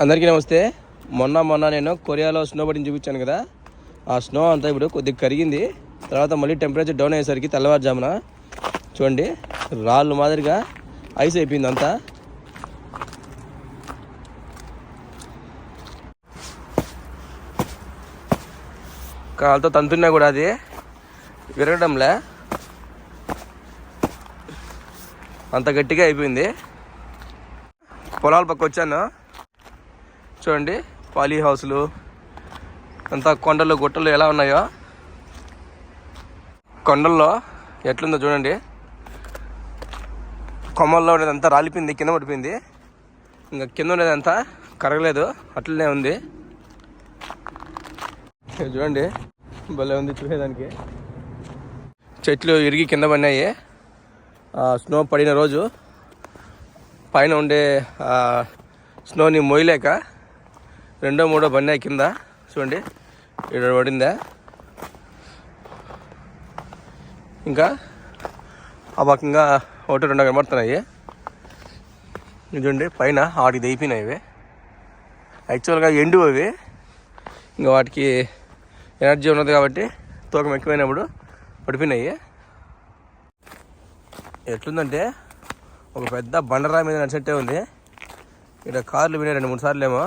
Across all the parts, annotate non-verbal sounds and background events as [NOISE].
అందరికీ నమస్తే. మొన్న మొన్న నేను కొరియాలో స్నో పడిని చూపించాను కదా. ఆ స్నో అంతా ఇప్పుడు కొద్దిగా కరిగింది. తర్వాత మళ్ళీ టెంపరేచర్ డౌన్ అయ్యేసరికి తెల్లవారుజామున చూడండి రాళ్ళు మాదిరిగా ఐస్ అయిపోయింది అంతా. కాళ్ళతో తంతున్నా కూడా అది. విరగడంలే. అంత గట్టిగా అయిపోయింది. పొలాల పక్క వచ్చాను. చూడండి పాలీ హౌస్లు అంతా కొండలు గుట్టలు ఎలా ఉన్నాయో. కొండల్లో ఎట్లుందో చూడండి. కొమ్మల్లో ఉండేదంతా రాలిపోయింది కింద పడిపోయింది. ఇంకా కింద ఉండేదంతా కరగలేదు అట్లనే ఉంది. చూడండి భలే ఉంది చూసేదానికి. చెట్లు ఇరిగి కింద పడినాయి. ఆ స్నో పడిన రోజు పైన ఉండే స్నోని మోయలేక రెండో మూడో బండి ఎక్కిందా చూడండి ఇక్కడ పడిందా? ఇంకా ఆ పక్కంగా ఒకటి రెండు కనబడుతున్నాయి. చూడండి పైన వాటికి దిగిపోయినాయి ఇవి. యాక్చువల్గా ఎండు అవి. ఇంకా వాటికి ఎనర్జీ ఉన్నది కాబట్టి తూకం ఎక్కువైనప్పుడు పడిపోయినాయి. ఎట్లుందంటే ఒక పెద్ద బండరా మీద నడిచినట్టే ఉంది. ఇక్కడ కార్లు వినాయి రెండు మూడు సార్లు ఏమో.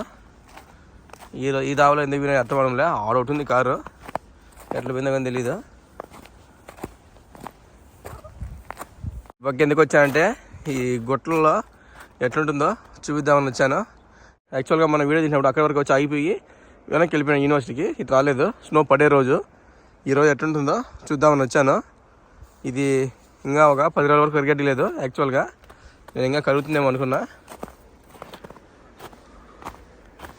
ఈ ఈ దావలో ఎందుకు వినాయి అర్థమవడంలే ఆడ ఒకటి ఉంది కారు. ఎట్లా పోయిందో కానీ తెలీదు. ఇవ్వకి ఎందుకు వచ్చానంటే ఈ గుట్టలలో ఎట్లుంటుందో చూపిద్దామని వచ్చాను. యాక్చువల్గా మనం వీడియో తీసినప్పుడు అక్కడి వరకు వచ్చి ఆగిపోయి వెనక్కి వెళ్ళిపోయాను యూనివర్సిటీకి ఇటు రాలేదు. స్నో పడే రోజు. ఈరోజు ఎట్లుంటుందో చూద్దామని వచ్చాను. ఇది ఇంకా ఒక పది రోజుల వరకు పెరిగట్లేదు యాక్చువల్గా నేను ఇంకా కరుగుతుందేమో అనుకున్నా.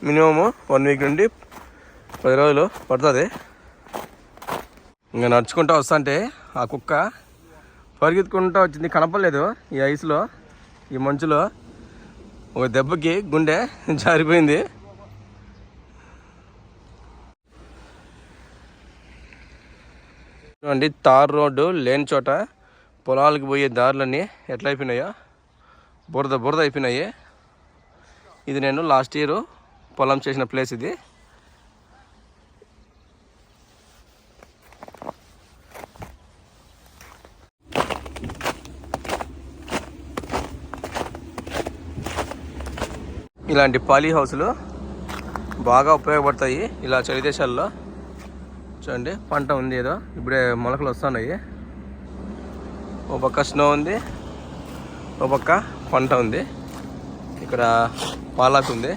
మినిమమ్ వన్ వీక్ నుండి పది రోజులు పడుతుంది. ఇంకా నడుచుకుంటూ వస్తుంటే ఆ కుక్క పరిగెత్తుకుంటూ వచ్చింది. కనపడలేదు ఈ ఐస్లో ఈ మంచులో. ఒక దెబ్బకి గుండె [LAUGHS] జారిపోయింది. చూడండి తార్ రోడ్డు లేని చోట పొలాలకు పోయే దారులన్నీ ఎట్లా అయిపోయినాయో బురద బురద అయిపోయినాయి. ఇది నేను లాస్ట్ ఇయర్ పొలం చేసిన ప్లేస్ ఇది. ఇలాంటి పాలీ హౌస్లు బాగా ఉపయోగపడతాయి ఇలా చలి దేశాల్లో చూడండి పంట ఉంది ఏదో. ఇప్పుడే మొలకలు వస్తున్నాయి. ఓ పక్క స్నో ఉంది ఓ పక్క పంట ఉంది. ఇక్కడ పాలాకు ఉంది.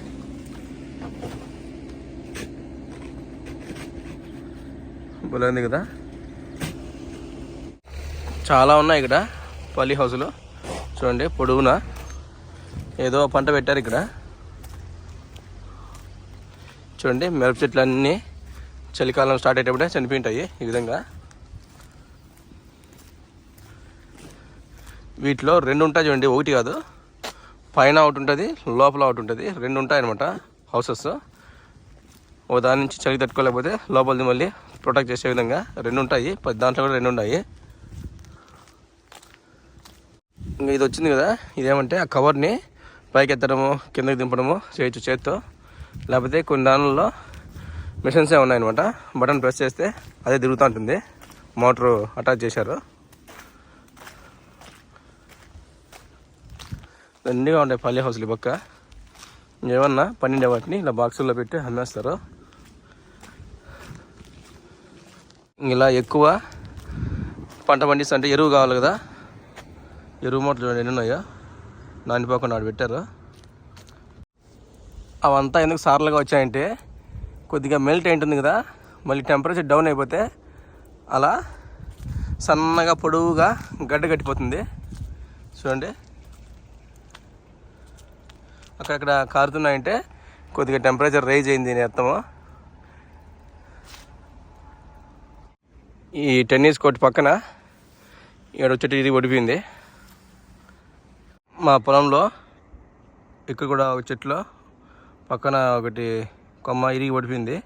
భలే ఉంది కదా. చాలా ఉన్నాయి ఇక్కడ పల్లి హౌస్లో చూడండి పొడవునా? ఏదో పంట పెట్టారు ఇక్కడ. చూడండి మిరప చెట్లు అన్నీ చలికాలం స్టార్ట్ అయ్యేటప్పుడే చనిపోయి ఉంటాయి ఈ విధంగా. వీటిలో రెండు ఉంటాయి చూడండి ఒకటి కాదు. పైన ఒకటి ఉంటుంది లోపల ఒకటి ఉంటుంది. రెండు ఉంటాయి అనమాట హౌసెస్ ఓ దాని నుంచి చలి తట్టుకోలేకపోతే లోపలిది మళ్ళీ ప్రొటెక్ట్ చేసే విధంగా రెండు ఉంటాయి. పది దాంట్లో కూడా రెండు ఉన్నాయి ఇంకా ఇది వచ్చింది కదా ఇదేమంటే ఆ కవర్ని పైకి ఎత్తడము కిందకి దింపడము చేయొచ్చు చేత్తో. లేకపోతే కొన్ని దానిలో మిషన్సే ఉన్నాయన్నమాట. బటన్ ప్రెస్ చేస్తే అదే తిరుగుతూ ఉంటుంది. మోటారు అటాచ్ చేశారు. దండిగా ఉంటాయి పల్లె హౌస్లు పక్క. ఏమన్నా పన్నెండే వాటిని ఇలా బాక్సుల్లో పెట్టి అమ్మేస్తారు. ఇలా ఎక్కువ పంట పండిస్తుంటే ఎరువు కావాలి కదా. ఎరువు మూటలు ఎన్ని ఉన్నాయో. నానిపోకుండా ఆడు పెట్టారు. అవంతా ఎందుకు సార్లుగా వచ్చాయంటే కొద్దిగా మెల్ట్ అయింటుంది కదా. మళ్ళీ టెంపరేచర్ డౌన్ అయిపోతే అలా సన్నగా పొడవుగా గడ్డ కట్టిపోతుంది. చూడండి. అక్కడక్కడ కారుతున్నాయంటే కొద్దిగా టెంపరేచర్ రైజ్ అయింది నేను అర్థము. ఈ టెన్నిస్ కోర్ట్ పక్కన ఇక్కడ వచ్చేటి ఇది ఒడిపోయింది. మా పొలంలో ఇక్కడ కూడా ఒక చెట్లో పక్కన ఒకటి కొమ్మ ఇరిగి పడిపోయింది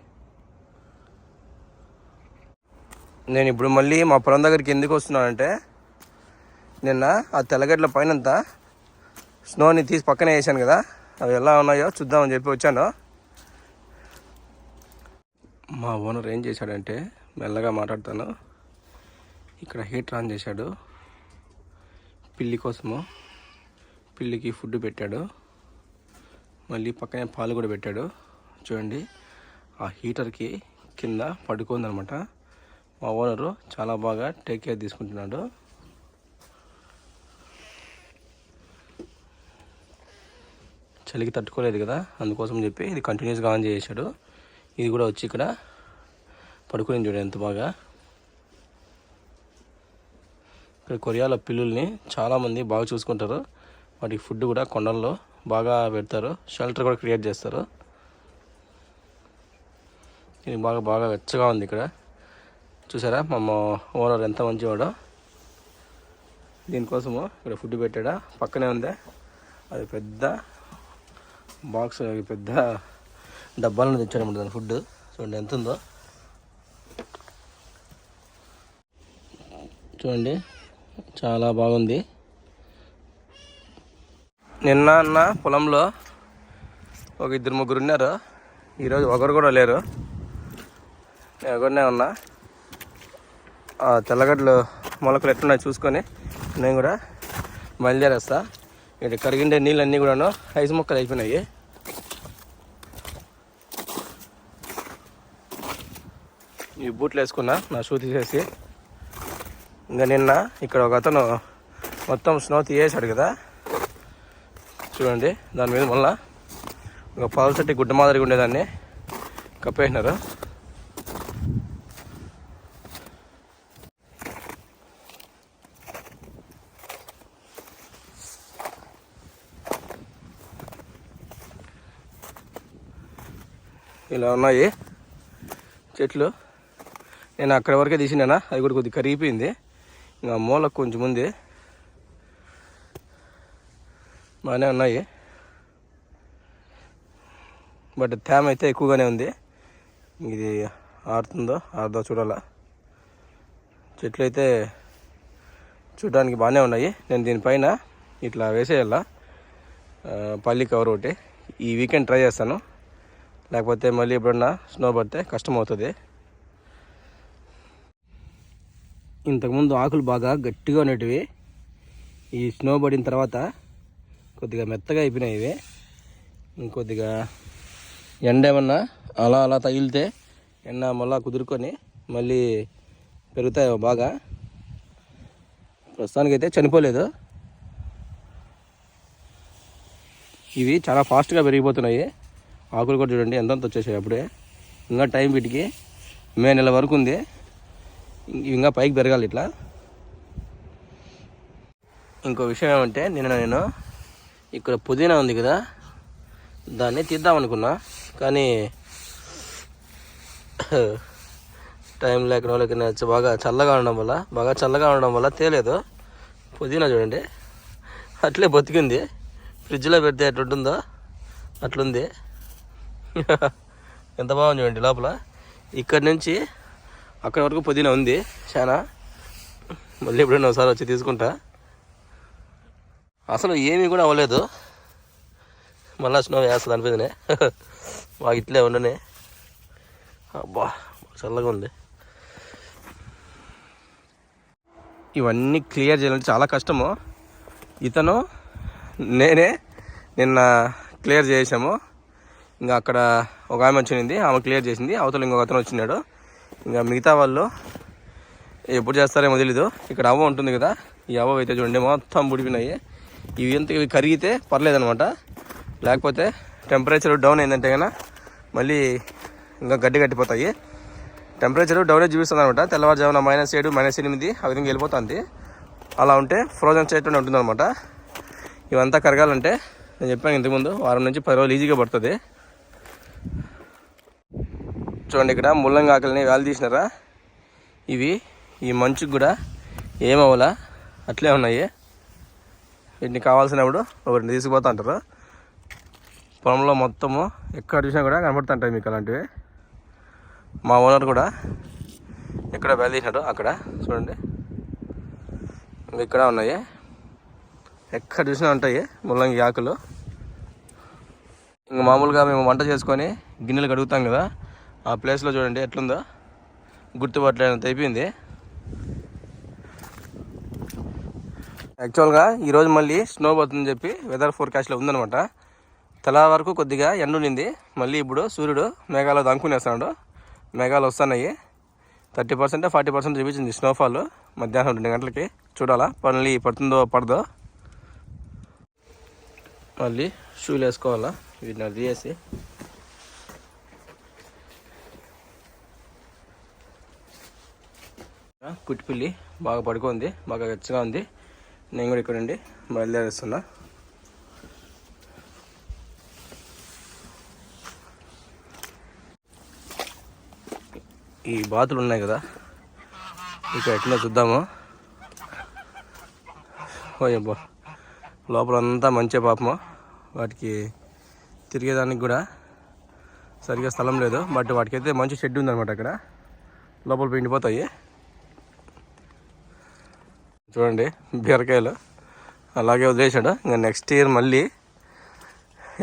నేను ఇప్పుడు మళ్ళీ మా పొలం దగ్గరికి ఎందుకు వస్తున్నానంటే నిన్న ఆ తెల్లగడ్డల పైనంతా స్నోని తీసి పక్కనే వేసాను కదా అవి ఎలా ఉన్నాయో చూద్దామని చెప్పి వచ్చాను. మా ఓనర్ ఏం చేశాడంటే మెల్లగా మాట్లాడతాను. ఇక్కడ హీటర్ ఆన్ చేశాడు. పిల్లి కోసము పిల్లికి ఫుడ్ పెట్టాడు. మళ్ళీ పక్కనే పాలు కూడా పెట్టాడు. చూడండి ఆ హీటర్కి కింద పడుకుందనమాట మా ఓనరు చాలా బాగా టేక్ కేర్ తీసుకుంటున్నాడు. చలికి తట్టుకోలేదు కదా అందుకోసం చెప్పి ఇది కంటిన్యూస్గా ఆన్ చేసాడు ఇది కూడా వచ్చి ఇక్కడ పడుకుని చూడండి ఎంత బాగా. ఇక్కడ కొరియాలో పిల్లుల్ని చాలామంది బాగా చూసుకుంటారు. వాటికి ఫుడ్ కూడా కొండల్లో బాగా పెడతారు. షెల్టర్ కూడా క్రియేట్ చేస్తారు. ఇది బాగా బాగా వెచ్చగా ఉంది ఇక్కడ. చూసారా? మా ఓనర్ ఎంత మంచివాడో. దీనికోసము ఇక్కడ ఫుడ్ పెట్టాడా? పక్కనే ఉందే? అది పెద్ద బాక్స్ పెద్ద డబ్బాలను తెచ్చాడనమాట దాని ఫుడ్. చూడండి ఎంత ఉందో. చూడండి చాలా బాగుంది. నిన్న అన్న పొలంలో ఒక ఇద్దరు ముగ్గురు ఉన్నారు. ఈరోజు ఒకరు కూడా లేరు. నేను ఒకరినే ఉన్నా. ఆ తెల్లగడ్డలు మొలకలు ఎట్లున్నాయి చూసుకొని నేను కూడా బయలుదేరేస్తా. ఇక్కడ కరిగిండే నీళ్ళన్నీ కూడాను ఐస్ మొక్కలు అయిపోయినాయి. బూట్లు వేసుకున్నా నా షూ తీసేసి. ఇంకా నిన్న ఇక్కడ ఒక అతను మొత్తం స్నో తీయేశాడు కదా. చూడండి దాని మీద మళ్ళా ఒక పాలు గుడ్డ మాదిరిగా ఉండేదాన్ని. కప్పేసినారు. ఇలా ఉన్నాయి చెట్లు. నేను అక్కడి వరకే తీసినానా? అది కూడా కొద్దిగా కరిగిపోయింది. ఇంకా మూలకు కొంచెం ఉంది. బాగానే ఉన్నాయి. బట్ తేమ అయితే ఎక్కువగానే ఉంది. ఇది ఆరుతుందో ఆరుదో చూడాలా. చెట్లు అయితే చూడడానికి బాగానే ఉన్నాయి. నేను దీనిపైన ఇట్లా వేసేయాల. పల్లి కవర్ ఒకటి. ఈ వీకెండ్ ట్రై చేస్తాను. లేకపోతే మళ్ళీ ఎప్పుడన్నా స్నో పడితే కష్టం అవుతుంది. ఇంతకుముందు ఆకులు బాగా గట్టిగా ఉండేటివి ఈ స్నో పడిన తర్వాత కొద్దిగా మెత్తగా అయిపోయినాయి ఇవి. ఇంకొద్దిగా ఎండ ఏమన్నా అలా అలా తగిలితే ఎండ మళ్ళా కుదురుకొని మళ్ళీ పెరుగుతాయి బాగా. ప్రస్తుతానికైతే చనిపోలేదు. ఇవి చాలా ఫాస్ట్గా పెరిగిపోతున్నాయి. ఆకులు కూడా చూడండి ఎంతంత వచ్చేసాయి అప్పుడే. ఇంకా టైం వీటికి మే నెల వరకు ఉంది. ఇంకా పైకి పెరగాలి ఇట్లా. ఇంకో విషయం ఏమంటే నిన్న నేను ఇక్కడ పుదీనా ఉంది కదా దాన్ని తీద్దాం అనుకున్నా. కానీ టైం లేకనో లేక బాగా చల్లగా ఉండడం వల్ల బాగా చల్లగా ఉండడం వల్ల తేలేదు. పుదీనా చూడండి. అట్లే బతికింది. ఫ్రిడ్జ్లో పెడితే ఎట్లుంటుందో అట్లుంది. [LAUGHS] ఎంత బాగుంది చూడండి లోపల. ఇక్కడి నుంచి అక్కడి వరకు పుదీనా ఉంది. చాలా. మళ్ళీ ఎప్పుడైనా ఒకసారి వచ్చి తీసుకుంటా. అసలు ఏమీ కూడా అవ్వలేదు. మళ్ళా స్నో వేస్తుంది అనిపించనే బాగా ఇట్లే ఉండనే. అబ్బా చల్లగా ఉంది. ఇవన్నీ క్లియర్ చేయాలంటే చాలా కష్టము. ఇతను నేనే నిన్న క్లియర్ చేసాము ఇంకా అక్కడ ఒక ఆమె వచ్చింది. ఆమె క్లియర్ చేసింది. అవతల ఇంకొక అతను వచ్చినాడు. ఇంకా మిగతా వాళ్ళు ఎప్పుడు చేస్తారేమో తెలీదు. ఇక్కడ అవ్వ ఉంటుంది కదా ఈ అవ్వ అయితే చూడండి మొత్తం బుడిపినాయి ఇవి ఎంత ఇవి కరిగితే పర్లేదనమాట లేకపోతే టెంపరేచర్ డౌన్ అయిందంటే కన్నా మళ్ళీ ఇంకా గడ్డి కట్టిపోతాయి. టెంపరేచర్ డౌనే చూపిస్తుంది అనమాట తెల్లవారుజామున మైనస్ ఏడు మైనస్ ఎనిమిది ఆ విధంగా వెళ్ళిపోతుంది. అలా ఉంటే ఫ్రోజన్ స్టేట్ ఉంటుంది అనమాట ఇవంతా కరగాలంటే నేను చెప్పాను ఇంతకుముందు వారం నుంచి పది రోజులు ఈజీగా పడుతుంది. చూడండి ఇక్కడ ముల్లంగి వేలు తీసినారా? ఇవి ఈ మంచుకు కూడా ఏమవ్వాలా? అట్లే ఉన్నాయి. వీటిని కావాల్సినప్పుడు ఒకటిని తీసుకుపోతా అంటారు. పొలంలో మొత్తము ఎక్కడ చూసినా కూడా కనబడుతుంటాయి మీకు అలాంటివి. మా ఓనర్ కూడా ఎక్కడ వేలు తీసినాడు అక్కడ చూడండి. ఇంకా ఇక్కడ ఉన్నాయి. ఎక్కడ చూసినా ఉంటాయి ముల్లంగి ఆకులు. ఇంకా మామూలుగా మేము వంట చేసుకొని గిన్నెలు కడుగుతాం కదా. ఆ ప్లేస్లో చూడండి ఎట్లుందో. గుర్తుపట్టలేనంత అయిపోయింది. యాక్చువల్గా ఈరోజు మళ్ళీ స్నో పోతుందని చెప్పి వెదర్ ఫోర్కాస్ట్లో ఉందనమాట తలా వరకు కొద్దిగా ఎండ ఉండింది. మళ్ళీ ఇప్పుడు సూర్యుడు మేఘాలు దంకునేస్తున్నాడు మేఘాలు వస్తున్నాయి. థర్టీ పర్సెంట్ ఫార్టీ పర్సెంట్ చూపించింది స్నోఫాల్ మధ్యాహ్నం రెండు గంటలకి. చూడాలా మళ్ళీ పడుతుందో పడదో. మళ్ళీ షూలు వేసుకోవాలా? వీటిని తీసేసి. కుట్టిపిల్లి. బాగా పడుకుంది. బాగా వెచ్చగా ఉంది. నేను కూడా ఇక్కడ ఉండి బయలుదేరేస్తున్నా. ఈ బాతులు ఉన్నాయి కదా. ఇక ఎట్లా చూద్దాము. ఓయబ్బా లోపలంతా మంచి పాపము. వాటికి తిరిగేదానికి కూడా సరిగా స్థలం లేదు. బట్ వాటికైతే మంచి షెడ్ ఉందన్నమాట అక్కడ. లోపల పిండిపోతాయి. చూడండి బీరకాయలు. అలాగే వదిలేసాడు ఇంకా నెక్స్ట్ ఇయర్ మళ్ళీ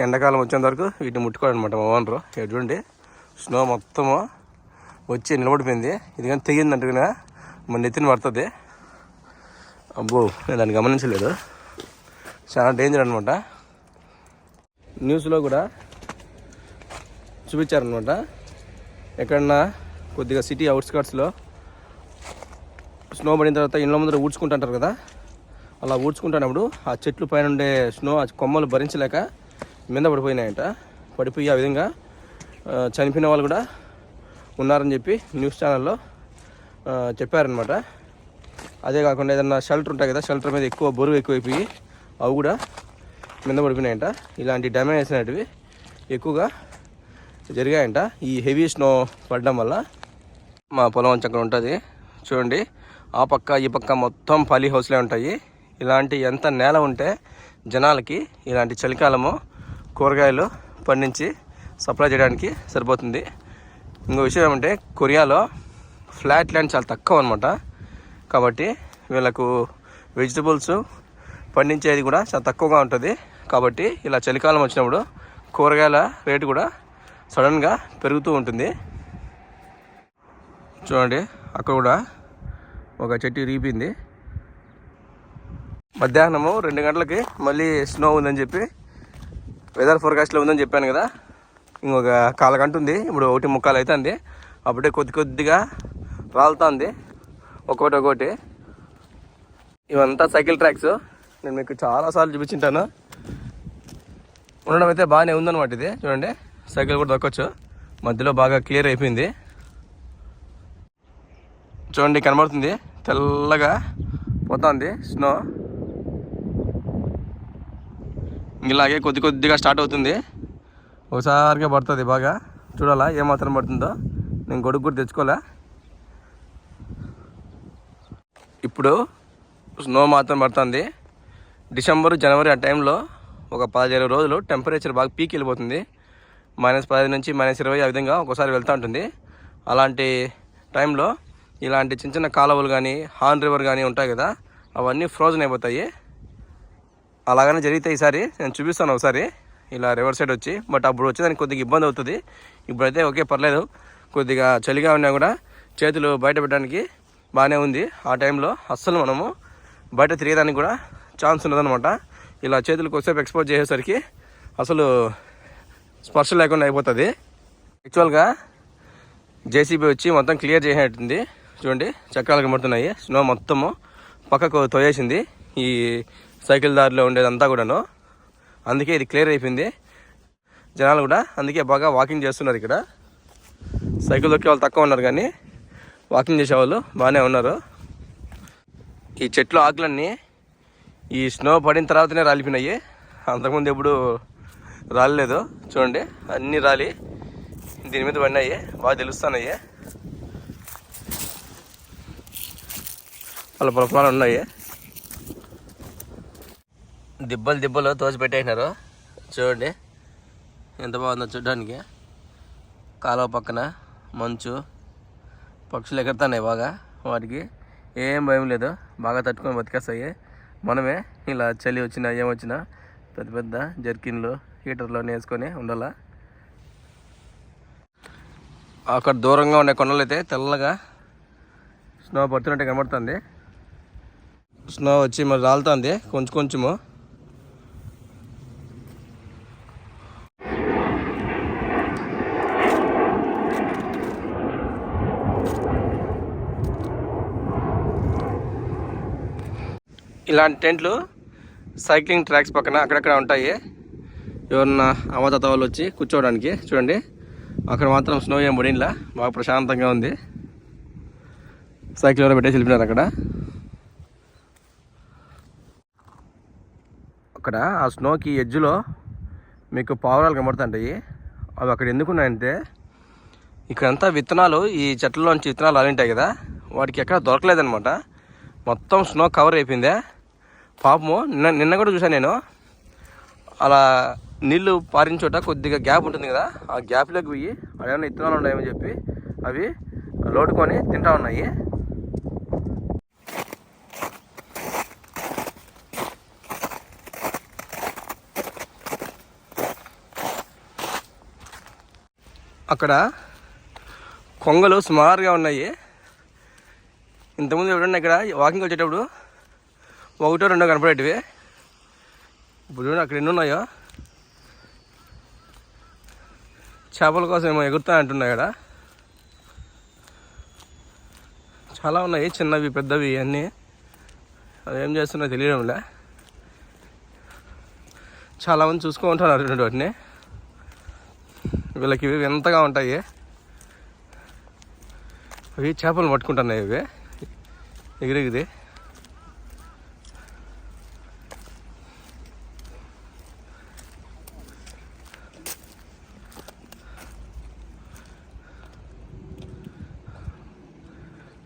ఎండాకాలం వచ్చేంత వరకు వీటిని ముట్టుకోడనమాట మా ఓనరు చూడండి స్నో మొత్తము వచ్చి నిలబడిపోయింది. ఇది కానీ తెగిందంటే కనుక మన నెత్తిన పడుతుంది. అబ్బో నేను దాన్ని గమనించలేదు. చాలా డేంజర్ అనమాట న్యూస్లో కూడా చూపించారనమాట ఎక్కడన్నా కొద్దిగా సిటీ అవుట్స్కట్స్లో స్నో పడిన తర్వాత ఇండ్ల ముందర ఊడ్చుకుంటుంటారు కదా? అలా ఊడ్చుకుంటున్నప్పుడు ఆ చెట్లు పైన ఉండే స్నో ఆ కొమ్మలు భరించలేక మీద పడిపోయినాయంట. పడిపోయి ఆ విధంగా చనిపోయిన వాళ్ళు కూడా ఉన్నారని చెప్పి న్యూస్ ఛానల్లో చెప్పారనమాట అదే కాకుండా ఏదన్నా షెల్టర్ ఉంటాయి కదా షెల్టర్ మీద ఎక్కువ బరువు ఎక్కువైపోయి అవి కూడా మీద పడిపోయినాయంట. ఇలాంటి డ్యామేజ్ అనేటివి ఎక్కువగా జరిగాయంట. ఈ హెవీ స్నో పడడం వల్ల మా పొలం వచ్చి అక్కడ ఉంటుంది. చూడండి. ఆ పక్క ఈ పక్క మొత్తం పల్లీ హౌస్లే ఉంటాయి. ఇలాంటి ఎంత నేల ఉంటే జనాలకి ఇలాంటి చలికాలము కూరగాయలు పండించి సప్లై చేయడానికి సరిపోతుంది. ఇంకో విషయం ఏమంటే కొరియాలో ఫ్లాట్ ల్యాండ్ చాలా తక్కువ అనమాట కాబట్టి వీళ్ళకు వెజిటబుల్స్ పండించేది కూడా చాలా తక్కువగా ఉంటుంది. కాబట్టి ఇలా చలికాలం వచ్చినప్పుడు కూరగాయల రేటు కూడా సడన్గా పెరుగుతూ ఉంటుంది. చూడండి అక్కడ కూడా ఒక చెట్టు రీపింది మధ్యాహ్నము రెండు గంటలకి మళ్ళీ స్నో ఉందని చెప్పి వెదర్ ఫోర్కాస్ట్లో ఉందని చెప్పాను కదా. ఇంకొక కాలగంట ఉంది. ఇప్పుడు ఒకటి ముక్కాలు అవుతుంది అప్పుడే కొద్ది కొద్దిగా రాలుతుంది. ఒక్కోటి ఒక్కోటి ఇవంతా సైకిల్ ట్రాక్స్. నేను మీకు చాలాసార్లు చూపించింటాను. ఉండడం అయితే బాగానే ఉందన్నమాట ఇది. చూడండి సైకిల్ కూడా దొక్కచ్చు మధ్యలో బాగా క్లియర్ అయిపోయింది. చూడండి కనబడుతుంది. తెల్లగా పోతుంది స్నో. ఇలాగే కొద్ది కొద్దిగా స్టార్ట్ అవుతుంది. ఒకసారిగా పడుతుంది బాగా. చూడాలా ఏమాత్రం పడుతుందో. నేను గొడుగు కూడా తెచ్చుకోలే. ఇప్పుడు స్నో మాత్రం పడుతుంది. డిసెంబర్ జనవరి ఆ టైంలో ఒక పదిహేను రోజులు టెంపరేచర్ బాగా పీక్ వెళ్ళిపోతుంది. మైనస్ పదిహేను నుంచి మైనస్ ఇరవై ఆ విధంగా ఒకసారి వెళ్తూ ఉంటుంది. అలాంటి టైంలో ఇలాంటి చిన్న చిన్న కాలువలు కానీ హార్న్ రివర్ కానీ ఉంటాయి కదా అవన్నీ ఫ్రోజన్ అయిపోతాయి. అలాగనే జరిగితే ఈసారి నేను చూపిస్తాను ఒకసారి. ఇలా రివర్ సైడ్ వచ్చి బట్ అప్పుడు వచ్చేదానికి కొద్దిగా ఇబ్బంది అవుతుంది. ఇప్పుడైతే ఓకే పర్లేదు. కొద్దిగా చలిగా ఉన్నా కూడా చేతులు బయట పెట్టడానికి బాగానే ఉంది. ఆ టైంలో అస్సలు మనము బయట తిరిగేదానికి కూడా ఛాన్స్ ఉండదన్నమాట. ఇలా చేతులు కొద్దిసేపు ఎక్స్పోజ్ చేసేసరికి అసలు స్పర్శ లేకుండా అయిపోతుంది. యాక్చువల్గా జేసీబీ వచ్చి మొత్తం క్లియర్ చేసినట్టుంది చూడండి చక్రాలు కనబడుతున్నాయి. స్నో మొత్తము పక్కకు తోయేసింది. ఈ సైకిల్ దారిలో ఉండేదంతా కూడాను. అందుకే ఇది క్లియర్ అయిపోయింది. జనాలు కూడా అందుకే బాగా వాకింగ్ చేస్తున్నారు ఇక్కడ. సైకిల్ దొక్కే వాళ్ళు తక్కువ ఉన్నారు కానీ వాకింగ్ చేసేవాళ్ళు బాగానే ఉన్నారు. ఈ చెట్లు ఆకులన్నీ ఈ స్నో పడిన తర్వాతనే రాలిపోయినాయి. అంతకుముందు ఎప్పుడు రాలేదు చూడండి అన్నీ రాలి దీని మీద పడినాయి. బాగా తెలుస్తున్నాయి. వాళ్ళ పొలాలు ఉన్నాయి. దిబ్బలు దిబ్బలు తోచి పెట్టేసినారు. చూడండి. ఎంత బాగుందో చూడడానికి. కాలువ పక్కన మంచు. పక్షులు ఎగురుతున్నాయి బాగా. వాటికి ఏం భయం లేదు. బాగా తట్టుకొని బతికేస్తాయి. మనమే ఇలా చలి వచ్చినా ఏమొచ్చినా పెద్ద పెద్ద జర్కిన్లు హీటర్లో వేసుకొని ఉండాలా? అక్కడ దూరంగా ఉండే కొండలు అయితే తెల్లగా స్నో పడుతున్నట్టు కనబడుతుంది. స్నో వచ్చి మరి రాలుతుంది కొంచెం కొంచెము. ఇలాంటి టెంట్లు సైక్లింగ్ ట్రాక్స్ పక్కన అక్కడక్కడ ఉంటాయి. ఎవరన్నా అవతాత వాళ్ళు వచ్చి కూర్చోవడానికి చూడండి. అక్కడ మాత్రం స్నో ఏం పడినలా బాగా ప్రశాంతంగా ఉంది. సైకిల్ ఎవరో పెట్టేసి వెళ్ళిపోయినారు అక్కడ. అక్కడ ఆ స్నోకి ఎడ్జ్లో మీకు పావురాలు కనబడుతుంటాయి అవి అక్కడ ఎందుకున్నాయంటే ఇక్కడంతా విత్తనాలు ఈ చెట్లలోంచి విత్తనాలు అలింటాయి కదా వాటికి ఎక్కడ దొరకలేదనమాట మొత్తం స్నో కవర్ అయిపోయిందే. పాపము నిన్న నిన్న కూడా చూసాను నేను. అలా నీళ్ళు పారించోట కొద్దిగా గ్యాప్ ఉంటుంది కదా ఆ గ్యాప్లోకి పోయి అడేమైనా విత్తనాలు ఉన్నాయని చెప్పి అవి లోటుకొని తింటా ఉన్నాయి. అక్కడ కొంగలు సుమారుగా ఉన్నాయి. ఇంతకుముందు ఎవడన్నా ఇక్కడ వాకింగ్ వచ్చేటప్పుడు ఒకటో రెండో కనపడేటివి. ఇప్పుడు అక్కడ ఎన్ని ఉన్నాయో. చేపల కోసం ఏమో ఎగురుతా అంటున్నాయి ఇక్కడ చాలా ఉన్నాయి చిన్నవి పెద్దవి అన్నీ. అవి ఏం చేస్తున్నా తెలియడంలే. చాలామంది చూసుకో ఉంటారు వాటిని. వీళ్ళకి ఇవి వింతగా ఉంటాయి? అవి చేపలు పట్టుకుంటున్నాయి ఇవి. ఎగిరెగిది.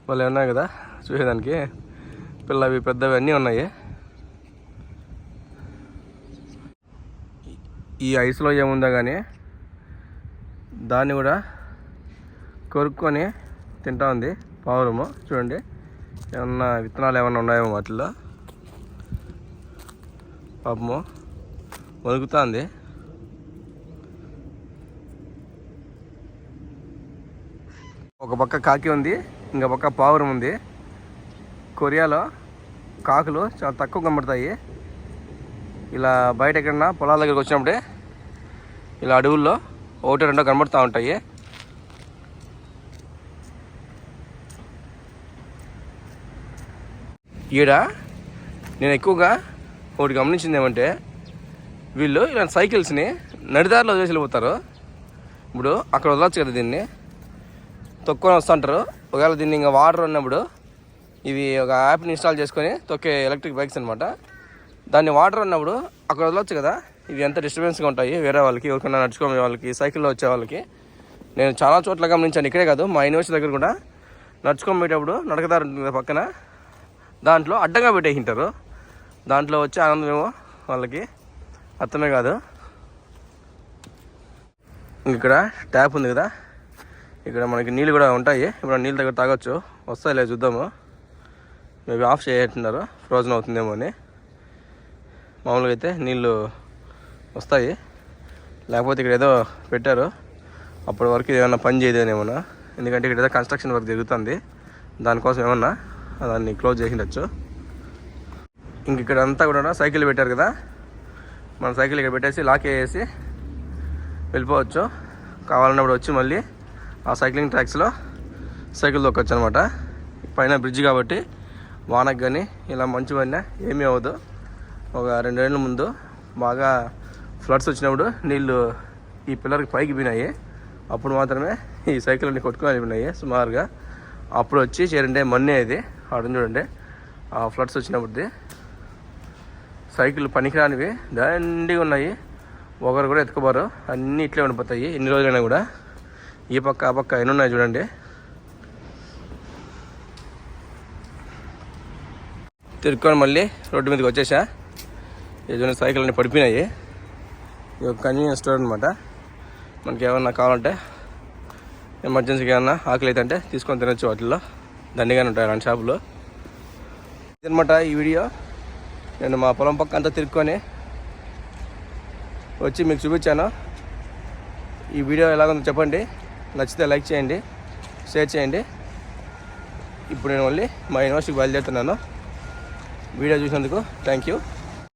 వాళ్ళు ఉన్నాయి కదా చూసేదానికి. పిల్లవి పెద్దవి అన్నీ ఉన్నాయి. ఈ ఐస్లో ఏముందా కానీ దాన్ని కూడా కొరుక్కొని తింటా ఉంది పావురము చూడండి. ఏమన్నా విత్తనాలు ఏమైనా ఉన్నాయేమో వాటిల్లో. పాపము వణుకుతుంది ఒక పక్క కాకి ఉంది ఇంక పక్క పావురం ఉంది. కొరియాలో కాకులు చాలా తక్కువ కనబడతాయి. ఇలా బయట ఎక్కడన్నా పొలాల దగ్గరికి వచ్చినప్పుడే ఇలా అడవుల్లో ఒకటి రెండో కనబడుతూ ఉంటాయి. ఈడ నేను ఎక్కువగా ఒకటి గమనించింది ఏమంటే వీళ్ళు ఇలాంటి సైకిల్స్ని నడిదారిలో వదిలేసి వెళ్ళిపోతారు. ఇప్పుడు అక్కడ వదలచ్చు కదా దీన్ని. తొక్కుని వస్తుంటారు ఒకవేళ దీన్ని ఇంకా వాటర్ ఉన్నప్పుడు ఇవి ఒక యాప్ని ఇన్స్టాల్ చేసుకొని తొక్కే ఎలక్ట్రిక్ బైక్స్ అనమాట దాన్ని వాటర్ ఉన్నప్పుడు అక్కడ వదలొచ్చు కదా. ఇవి ఎంత డిస్టర్బెన్స్గా ఉంటాయి వేరే వాళ్ళకి ఎవరికైనా నడుచుకునే వాళ్ళకి సైకిల్లో వచ్చే వాళ్ళకి. నేను చాలా చోట్ల గమనించాను ఇక్కడే కాదు మా యూనివర్సిటీ దగ్గర కూడా. నడుచుకొని నడకదారు ఉంటుంది పక్కన. దాంట్లో అడ్డంగా పెట్టేసింటారు. దాంట్లో వచ్చే ఆనందమేమో వాళ్ళకి? అర్థమే కాదు. ఇక్కడ ట్యాప్ ఉంది కదా. ఇక్కడ మనకి నీళ్ళు కూడా ఉంటాయి. ఇప్పుడు నీళ్ళ దగ్గర తాగొచ్చు. వస్తాయి లేదు చూద్దాము. మేబీ ఆఫ్ చేయట్టున్నారు ఫ్రోజన్ అవుతుందేమో అని. మామూలుగా అయితే నీళ్ళు వస్తాయి. లేకపోతే ఇక్కడ ఏదో పెట్టారు. అప్పటి వరకు ఏమైనా పని చేయదేమన్నా ఎందుకంటే ఇక్కడ ఏదో కన్స్ట్రక్షన్ వర్క్ జరుగుతుంది. దానికోసం ఏమన్నా దాన్ని క్లోజ్ చేసిండొచ్చు. ఇంక ఇక్కడ అంతా కూడా సైకిల్ పెట్టారు కదా. మన సైకిల్ ఇక్కడ పెట్టేసి లాక్ వేసి వెళ్ళిపోవచ్చు. కావాలన్నప్పుడు వచ్చి మళ్ళీ ఆ సైక్లింగ్ ట్రాక్స్లో సైకిల్ తొక్కొచ్చు అనమాట పైన బ్రిడ్జ్ కాబట్టి వానకు కానీ ఇలా మంచు పడినా ఏమీ అవ్వదు. ఒక రెండు రోజుల ముందు బాగా ఫ్లడ్స్ వచ్చినప్పుడు నీళ్ళు ఈ పిల్లర్కి పైకి పోయినాయి. అప్పుడు మాత్రమే ఈ సైకిల్ అన్ని కొట్టుకొని పోయినాయి సుమారుగా. అప్పుడు వచ్చి చేరండి మన్నే ఇది. అక్కడ చూడండి. ఆ ఫ్లడ్స్ వచ్చినప్పుడు సైకిల్ పనికిరానివి. దండిగా ఉన్నాయి. ఒకరు కూడా ఎత్తుకోబారు అన్నీ ఇట్లే ఉండిపోతాయి. ఎన్ని రోజులైనా కూడా. ఈ పక్క ఆ పక్క ఎన్ని ఉన్నాయి చూడండి. తిరుక్కొని మళ్ళీ రోడ్డు మీదకి వచ్చేసా. ఏదైనా సైకిల్ అన్నీ పడిపోయినాయి. ఇది ఒక కన్వీనియన్స్ స్టోర్ అనమాట మనకి ఏమన్నా కావాలంటే ఎమర్జెన్సీకి ఏమన్నా ఆకలి అయితే అంటే తీసుకొని తినొచ్చు వాటిల్లో. దండిగానే ఉంటాయి అలాంటి షాపులో. ఇదనమాట ఈ వీడియో. నేను మా పొలం పక్క అంతా తిరుక్కొని వచ్చి మీకు చూపించాను. ఈ వీడియో ఎలాగుందో చెప్పండి. నచ్చితే లైక్ చేయండి షేర్ చేయండి. ఇప్పుడు నేను మళ్ళీ మా యూనివర్సిటీకి బయలుదేరుతున్నాను. వీడియో చూసినందుకు థ్యాంక్ యూ.